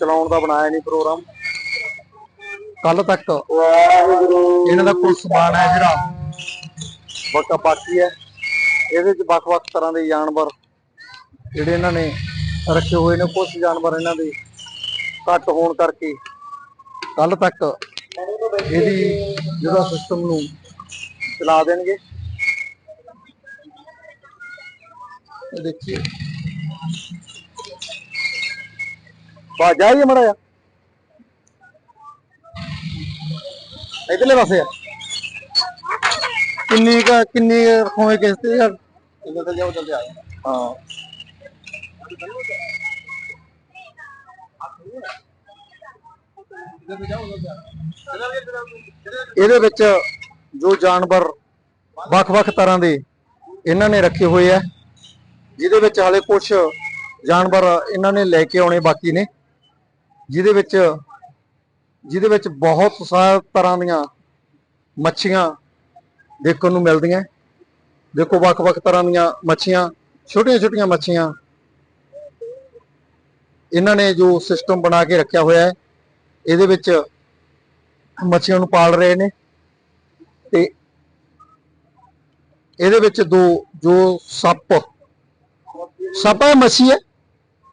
ਚਲਾਉਣ ਦਾ ਬਣਾਇਆ ਨਹੀਂ ਪ੍ਰੋਗਰਾਮ। ਕੱਲ ਤੱਕ ਇਹਨਾਂ ਦਾ ਕੁਝ ਸਮਾਨ ਹੈ ਜਿਹੜਾ? ਬਾਕਾ ਬਾਕੀ ਹੈ। ਇਹਦੇ ਚ ਵੱਖ-ਵੱਖ ਤਰ੍ਹਾਂ ਦੇ ਜਾਨਵਰ। ਜਿਹੜੇ ਇਹਨਾਂ ਨੇ ਰੱਖੇ ਹੋਏ ਨੇ ਕੁਝ ਜਾਨਵਰ ਇਹਨਾਂ ਦੇ ਘੱਟ ਹੋਣ ਕਰਕੇ। ਕੱਲ ਤੱਕ ਇਹਦੀ ਜਿਹੜਾ ਸਿਸਟਮ ਨੂੰ ਚਲਾ ਦੇਣਗੇ। ਦੇਖੀਏ। ਬਾ ਜਾਈਏ ਮੜਾ ਜਾ ਇਧਰਲੇ ਪਾਸੇ ਆ। ਕਿੰਨੀ ਕੁ- ਕਿੰਨੀ ਰਖੋਏ ਕਿਸ ਤੇ ਯਾਰ? ਇੱਧਰ ਤੇ ਜਾਓ ਜਲਦੀ ਆ ਹਾਂ। ਇਹਦੇ ਵਿੱਚ ਜੋ ਜਾਨਵਰ ਵੱਖ-ਵੱਖ ਤਰ੍ਹਾਂ ਦੇ ਇਹਨਾਂ ਨੇ ਰੱਖੇ ਹੋਏ ਆ ਜਿਹਦੇ ਵਿੱਚ ਹਾਲੇ ਕੁਝ ਜਾਨਵਰ ਇਹਨਾਂ ਨੇ ਲੈ ਕੇ ਆਉਣੇ ਬਾਕੀ ਨੇ। ਜਿਹਦੇ ਵਿੱਚ ਜਿਹਦੇ ਵਿੱਚ ਬਹੁਤ ਸਾਰੇ ਤਰ੍ਹਾਂ ਦੀਆਂ ਮੱਛੀਆਂ ਦੇਖਣ ਨੂੰ ਮਿਲਦੀਆਂ। ਦੇਖੋ ਵੱਖ-ਵੱਖ ਤਰ੍ਹਾਂ ਦੀਆਂ ਮੱਛੀਆਂ, ਛੋਟੀਆਂ-ਛੋਟੀਆਂ ਮੱਛੀਆਂ। ਇਹਨਾਂ ਨੇ ਜੋ ਸਿਸਟਮ ਬਣਾ ਕੇ ਰੱਖਿਆ ਹੋਇਆ ਹੈ, ਇਹਦੇ ਵਿੱਚ ਮੱਛੀਆਂ ਨੂੰ ਪਾਲ ਰਹੇ ਨੇ ਤੇ ਇਹਦੇ ਵਿੱਚ ਦੋ ਜੋ ਸੱਪ। ਸੱਪਾ ਮੱਛੀ ਹੈ।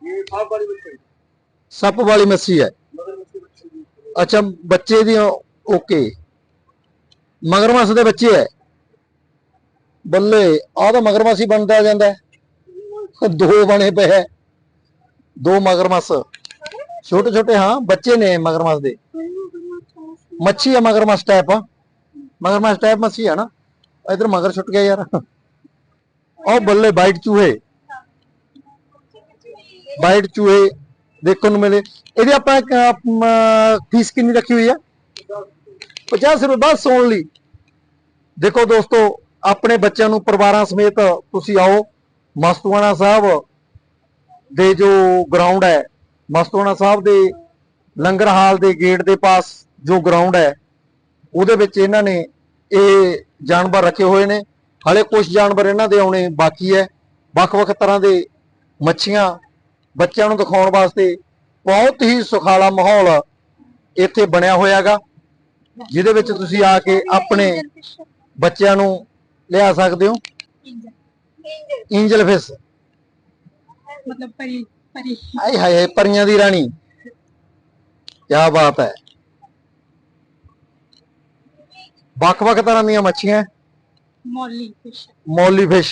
ਇਹ ਸਭ ਵਾਲੀ ਮੱਛੀ ਸੱਪ ਵਾਲੀ ਮੱਛੀ ਹੈ। ਅੱਛਾ, ਬੱਚੇ ਦੀ ਓਕੇ ਮਗਰਮੱਛ ਦੇ ਬੱਚੇ ਹੈ। ਬੱਲੇ, ਆਹ ਤਾਂ ਮਗਰਮੱਛ ਹੀ ਬਣਦਾ ਜਾਂਦਾ ਦੋ ਬਣੇ ਪਏ ਹੈ। ਦੋ ਮਗਰਮੱਛ। ਛੋਟੇ ਛੋਟੇ, ਹਾਂ, ਬੱਚੇ ਨੇ ਮਗਰਮੱਛ ਦੇ। ਮੱਛੀ ਹੈ ਮਗਰਮੱਛ ਟਾਈਪ ਮਗਰਮੱਛ ਟਾਈਪ ਮੱਛੀ ਹੈ ਨਾ। ਇਧਰ ਮਗਰ ਛੁੱਟ ਗਿਆ ਯਾਰ। ਉਹ ਬੱਲੇ ਬਾਈਟ ਚੂਹੇ। ਬਾਈਟ ਚੂਹੇ। ਦੇਖਣ ਨੂੰ ਮਿਲੇ। ਇਹਦੀ ਆਪਾਂ ਫੀਸ ਕਿੰਨੀ ਰੱਖੀ ਹੋਈ ਹੈ 50 ਰੁਪਏ, ਬਸ ਲਈ ਦੇਖੋ ਦੋਸਤੋ, ਆਪਣੇ ਬੱਚਿਆਂ ਨੂੰ, ਪਰਿਵਾਰਾਂ ਸਮੇਤ ਤੁਸੀਂ ਆਓ। ਮਸਤੂਆਣਾ ਸਾਹਿਬ ਦੇ ਜੋ ਗਰਾਊਂਡ ਹੈ, ਮਸਤੂਆਣਾ ਸਾਹਿਬ ਦੇ ਲੰਗਰ ਹਾਲ ਦੇ ਗੇਟ ਦੇ ਪਾਸ ਜੋ ਗਰਾਊਂਡ ਹੈ, ਉਹਦੇ ਵਿੱਚ ਇਹਨਾਂ ਨੇ ਇਹ ਜਾਨਵਰ ਰੱਖੇ ਹੋਏ ਨੇ। ਹਲੇ ਕੁਝ ਜਾਨਵਰ ਇਹਨਾਂ ਦੇ ਆਉਣੇ ਬਾਕੀ ਹੈ। ਵੱਖ-ਵੱਖ ਤਰ੍ਹਾਂ ਦੇ ਮੱਛੀਆਂ ਬੱਚਿਆਂ ਨੂੰ ਦਿਖਾਉਣ ਵਾਸਤੇ ਬਹੁਤ ਹੀ ਸੁਖਾਲਾ ਮਾਹੌਲ ਇੱਥੇ ਬਣਿਆ ਹੋਇਆਗਾ ਜਿਹਦੇ ਵਿੱਚ ਤੁਸੀਂ ਆ ਕੇ ਆਪਣੇ ਬੱਚਿਆਂ ਨੂੰ ਲਿਆ ਸਕਦੇ ਹੋ। ਇੰਜਲ ਫਿਸ਼ ਮਤਲਬ ਪਰੀ ਹਾਏ ਪਰੀਆਂ ਦੀ ਰਾਣੀ। ਕੀ ਬਾਤ ਹੈ। ਵੱਖ-ਵੱਖ ਤਰ੍ਹਾਂ ਦੀਆਂ ਮੱਛੀਆਂ। ਮੋਲੀ ਫਿਸ਼ ਮੌਲੀ ਫਿਸ਼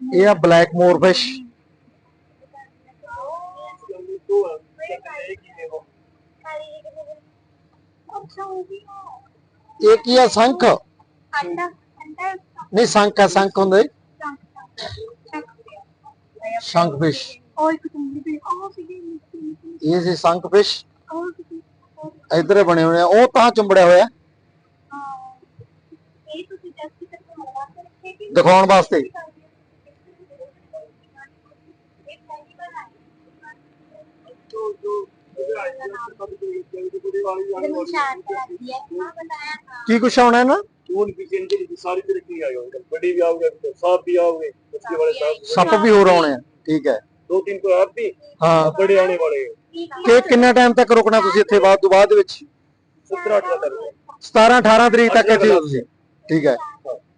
ਇਹ ਆ ਬਲੈਕ ਮੋਰਫਿਸ਼ ਇਹ ਕੀ ਆ, ਸੰਖ? ਨਹੀਂ, ਸੰਖ ਆ, ਸੰਖ ਹੁੰਦਾ ਸੰਖ ਫਿਸ਼ ਇਹ ਸੀ ਸੰਖ ਫਿਸ਼ ਇਧਰ ਬਣੇ ਹੋਏ ਆ। ਉਹ ਤਾਂ ਚੁੰਬੜਿਆ ਹੋਇਆ। ਦਿਖਾਉਣ ਵਾਸਤੇ। पूरी वाली ਇਹਦੇ ਨੂੰ ਸ਼ਾਨ ਕਰਾਤੀ ਹੈ ਹਾਂ ਬਤਾਇਆ ਹਾਂ ਕੀ ਕੁਛ ਆਉਣਾ ਨਾ कौन भी जिंदगी की सारी तरह की आई होंगे बड़ी भी आओगे तो सांप भी आओगे उसके वाले सांप ਸੱਪ ਵੀ ਹੋਰ ਆਉਣੇ ਆ ਠੀਕ ਹੈ दो तीन तो आप भी ਹਾਂ बड़े आने वाले हैं ਕਿ ਕਿੰਨਾ ਟਾਈਮ ਤੱਕ ਰੁਕਣਾ ਤੁਸੀਂ ਇੱਥੇ ਬਾਅਦ ਤੋਂ ਬਾਅਦ ਵਿੱਚ सत्रह अठारह तक 17 18 ਤਰੀਕ ਤੱਕ ਇੱਥੇ ਹੋ ਤੁਸੀਂ ਠੀਕ ਹੈ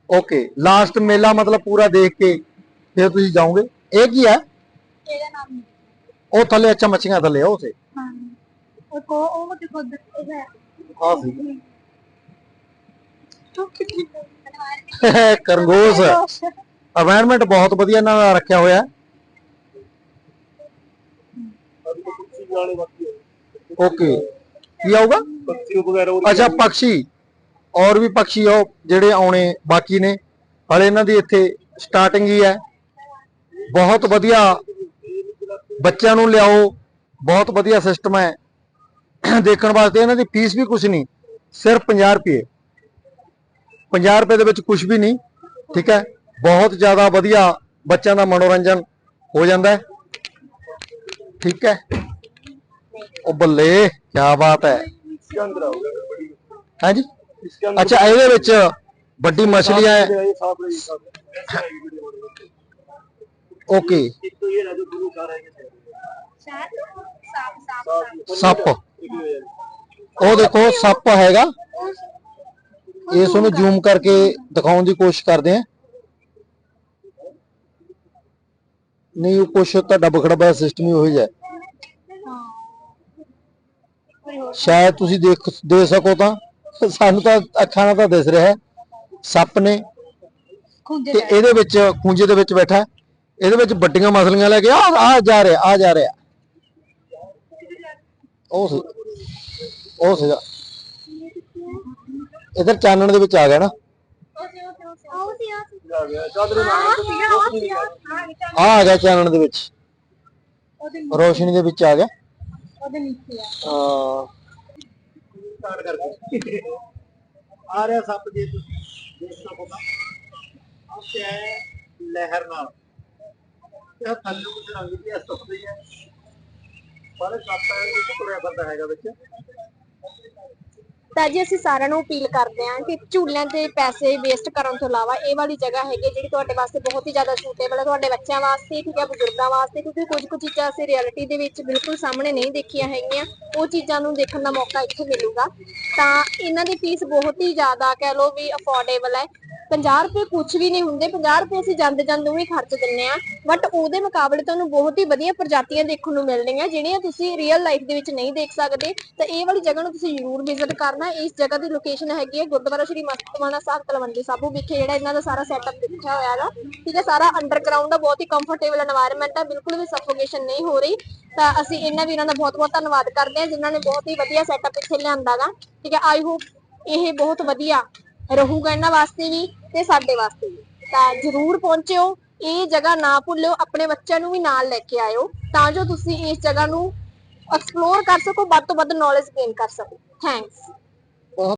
ਓਕੇ ਲਾਸਟ ਮੇਲਾ ਮਤਲਬ ਪੂਰਾ ਦੇਖ ਕੇ ਫਿਰ ਤੁਸੀਂ ਜਾਓਗੇ ਇਹ ਕੀ ਹੈ ਇਹਦਾ ਨਾਮ ਨਹੀਂ ਉਹ ਥੱਲੇ ਅੱਛਾ ਮੱਛੀਆਂ ਥੱਲੇ ਆ ਉਹ ਸੇ ਹਾਂ ਉਹ ਕੋ ਉਹ ਤੇ ਖੁਦ ਇਹਦਾ ਆ ਸੀ ਤੂੰ ਕਿੱਥੇ ਬਣਵਾ ਕਰੰਗੋਸ ਅਵੇਅਰਮੈਂਟ ਬਹੁਤ ਵਧੀਆ ਇਹਨਾਂ ਦਾ ਰੱਖਿਆ ਹੋਇਆ अभी तो कुछ चीज आने बाकी है ਓਕੇ ਕੀ ਆਊਗਾ पक्षी वगैरह और ਅੱਛਾ ਪੰਛੀ ਔਰ ਵੀ ਪੰਛੀ ਉਹ ਜਿਹੜੇ ਆਉਣੇ ਬਾਕੀ ਨੇ ਹਲੇ ਇਹਨਾਂ ਦੀ ਇੱਥੇ ਸਟਾਰਟਿੰਗ ਹੀ ਹੈ ਬਹੁਤ ਵਧੀਆ ਬੱਚਿਆਂ ਨੂੰ ਲਿਆਓ ਬਹੁਤ ਵਧੀਆ ਸਿਸਟਮ ਹੈ ਦੇਖਣ ਵਾਸਤੇ ਇਹਨਾਂ ਦੀ ਫੀਸ ਵੀ ਕੁਝ ਨਹੀਂ ਸਿਰਫ 50 ਰੁਪਏ। 50 ਰੁਪਏ ਦੇ ਵਿੱਚ ਕੁਝ ਵੀ ਨਹੀਂ ਠੀਕ ਹੈ? ਬਹੁਤ ਜ਼ਿਆਦਾ ਵਧੀਆ ਬੱਚਿਆਂ ਦਾ ਮਨੋਰੰਜਨ ਹੋ ਜਾਂਦਾ ਠੀਕ ਹੈ? ਉਹ ਬੱਲੇ ਕੀ ਬਾਤ ਹੈ। ਹਾਂਜੀ ਅੱਛਾ ਇਹਦੇ ਵਿੱਚ ਵੱਡੀ ਮਛਲੀਆਂ ਹੈ। ਓਕੇ। ਸੱਪ। ਉਹ ਦੇਖੋ ਸੱਪ ਹੈਗਾ। ਇਹ ਤੁਹਾਨੂੰ ਜ਼ੂਮ ਕਰਕੇ ਦਿਖਾਉਣ ਦੀ ਕੋਸ਼ਿਸ਼ ਕਰਦੇ ਆ ਨਹੀਂ ਉਹ ਕੁਛ ਤੁਹਾਡਾ ਬਖੜਾ ਸਿਸਟਮ ਹੀ ਉਹੀ ਹੈ। ਸ਼ਾਇਦ ਤੁਸੀਂ ਦੇਖ ਦੇ ਸਕੋ ਤਾਂ। ਸਾਨੂੰ ਤਾਂ ਅੱਖਾਂ ਨਾਲ ਤਾਂ ਦਿਸ ਰਿਹਾ ਹੈ। ਸੱਪ ਨੇ ਤੇ ਇਹਦੇ ਵਿੱਚ ਖੂੰਜੇ ਦੇ ਵਿੱਚ ਬੈਠਾ। ਇਹਦੇ ਵਿੱਚ ਵੱਡੀਆਂ ਮਸਲੀਆਂ ਲੈ ਕੇ ਆ ਆ ਜਾ ਰਿਹਾ ਆ ਜਾ ਰਿਹਾ। ਉਹ ਉਹ ਸੀਗਾ। ਇਧਰ ਚਾਨਣ ਦੇ ਵਿੱਚ ਆ ਗਿਆ ਨਾ। ਆ ਆ ਗਿਆ ਚਾਨਣ ਦੇ ਵਿੱਚ। ਰੋਸ਼ਨੀ ਦੇ ਵਿੱਚ ਆ ਗਿਆ। ਉਹਦੇ ਨੀਚੇ ਆ ਸਟਾਰਟ ਕਰਕੇ ਆ ਰਿਹਾ ਸੱਪ ਜੇ ਤੁਸੀਂ ਦੇਖਣਾ ਹੋਗਾ ਉਹ ਹੈ ਲਹਿਰ ਨਾਲ। ਇਹ ਥੱਲੇ ਕੁਝ ਰੰਗ ਦੀ ਅਸਤਫਦੀ ਹੈ ਪਰ ਸੱਪ ਹੈ ਉਹ ਤੁਰਿਆ ਫਿਰਦਾ ਹੈਗਾ ਵਿੱਚ। ਤਾਂ ਜੀ ਅਸੀਂ ਸਾਰਿਆਂ ਨੂੰ ਅਪੀਲ ਕਰਦੇ ਹਾਂ ਕਿ ਝੂਲਿਆਂ ਤੇ ਪੈਸੇ ਵੇਸਟ ਕਰਨ ਤੋਂ ਇਲਾਵਾ ਇਹ ਵਾਲੀ ਜਗ੍ਹਾ ਹੈਗੀ ਹੈ ਜਿਹੜੀ ਤੁਹਾਡੇ ਵਾਸਤੇ ਬਹੁਤ ਹੀ ਜ਼ਿਆਦਾ ਸੂਟੇਬਲ ਹੈ, ਤੁਹਾਡੇ ਬੱਚਿਆਂ ਵਾਸਤੇ, ਠੀਕ ਹੈ, ਬਜ਼ੁਰਗਾਂ ਵਾਸਤੇ, ਕਿਉਂਕਿ ਕੁਝ ਕੁ ਚੀਜ਼ਾਂ ਅਸੀਂ ਰਿਐਲਿਟੀ ਦੇ ਵਿੱਚ ਬਿਲਕੁਲ ਸਾਹਮਣੇ ਨਹੀਂ ਦੇਖੀਆਂ ਹੈਗੀਆਂ। ਉਹ ਚੀਜ਼ਾਂ ਨੂੰ ਦੇਖਣ ਦਾ ਮੌਕਾ ਇੱਥੇ ਮਿਲੂਗਾ। ਤਾਂ ਇਹਨਾਂ ਦੀ ਫੀਸ ਬਹੁਤ ਹੀ ਜ਼ਿਆਦਾ ਕਹਿ ਲਓ ਵੀ ਅਫੋਰਡੇਬਲ ਹੈ। 50 ਰੁਪਏ ਕੁਝ ਵੀ ਨਹੀਂ ਹੁੰਦੇ 50 ਰੁਪਏ ਅਸੀਂ ਜਾਂਦੇ ਜਾਂਦੇ ਵੀ ਖਰਚ ਦਿੰਨੇ ਆ ਬਟ ਉਹਦੇ ਮੁਕਾਬਲੇ ਤੁਹਾਨੂੰ ਬਹੁਤ ਹੀ ਵਧੀਆ ਪ੍ਰਜਾਤੀਆਂ ਦੇਖਣ ਨੂੰ ਮਿਲਣਗੀਆਂ ਜਿਹੜੀਆਂ ਤੁਸੀਂ ਰੀਅਲ ਲਾਈਫ ਦੇ ਵਿੱਚ ਨਹੀਂ ਦੇਖ ਸਕਦੇ। ਤਾਂ ਇਹ ਵਾਲੀ ਜਗ੍ਹਾ ਨੂੰ ਤੁਸੀਂ ਜ਼ਰੂਰ ਵਿਜ਼ਿਟ ਕਰਨਾ। ਇਸ ਜਗ੍ਹਾ ਦੀ ਲੋਕੇਸ਼ਨ ਹੈਗੀ ਹੈ ਗੁਰਦੁਆਰਾ ਸ਼੍ਰੀ ਮਸਤਮਾਨਾ ਸਾਹਿਬ ਤਲਵੰਡੀ ਸਾਬੂ ਵਿਖੇ ਜਿਹੜਾ ਇਹਨਾਂ ਦਾ ਸਾਰਾ ਸੈਟਅਪ ਦਿੱਤਾ ਹੋਇਆ ਹੈਗਾ। ਠੀਕ ਹੈ, ਸਾਰਾ ਅੰਡਰਗਰਾਉਂਡ ਦਾ ਬਹੁਤ ਹੀ ਕੰਫਰਟੇਬਲ এনवायरमेंट ਹੈ, ਬਿਲਕੁਲ ਵੀ ਸਫੋਕੇਸ਼ਨ ਨਹੀਂ ਹੋ ਰਹੀ। ਤਾਂ ਅਸੀਂ ਇਹਨਾਂ ਵੀਰਾਂ ਦਾ ਬਹੁਤ-ਬਹੁਤ ਧੰਨਵਾਦ ਕਰਦੇ ਹਾਂ, ਜਿਨ੍ਹਾਂ ਨੇ ਬਹੁਤ ਹੀ ਵਧੀਆ ਸੈਟਅਪ ਇੱਥੇ ਲਿਆਂਦਾ ਲਿਆਂਦਾਗਾ ਠੀਕ ਹੈ ਆਈ ਹੋਪ ਇਹ ਬਹੁਤ ਵਧੀਆ ਰਹੂਗਾ ਇਹਨਾਂ ਵਾਸਤੇ ਵੀ ਤੇ ਸਾਡੇ ਵਾਸਤੇ ਵੀ। ਤਾਂ ਜ਼ਰੂਰ ਪਹੁੰਚਿਓ। ਇਹ ਜਗ੍ਹਾ ਨਾ ਭੁੱਲਿਓ, ਆਪਣੇ ਬੱਚਿਆਂ ਨੂੰ ਵੀ ਨਾਲ ਲੈ ਕੇ ਆਇਓ, ਤਾਂ ਜੋ ਤੁਸੀਂ ਇਸ ਜਗ੍ਹਾ ਨੂੰ ਐਕਸਪਲੋਰ ਕਰ ਸਕੋ, ਵੱਧ ਤੋਂ ਵੱਧ ਨੌਲੇਜ ਗੇਨ ਕਰ ਸਕੋ। ਥੈਂਕਸ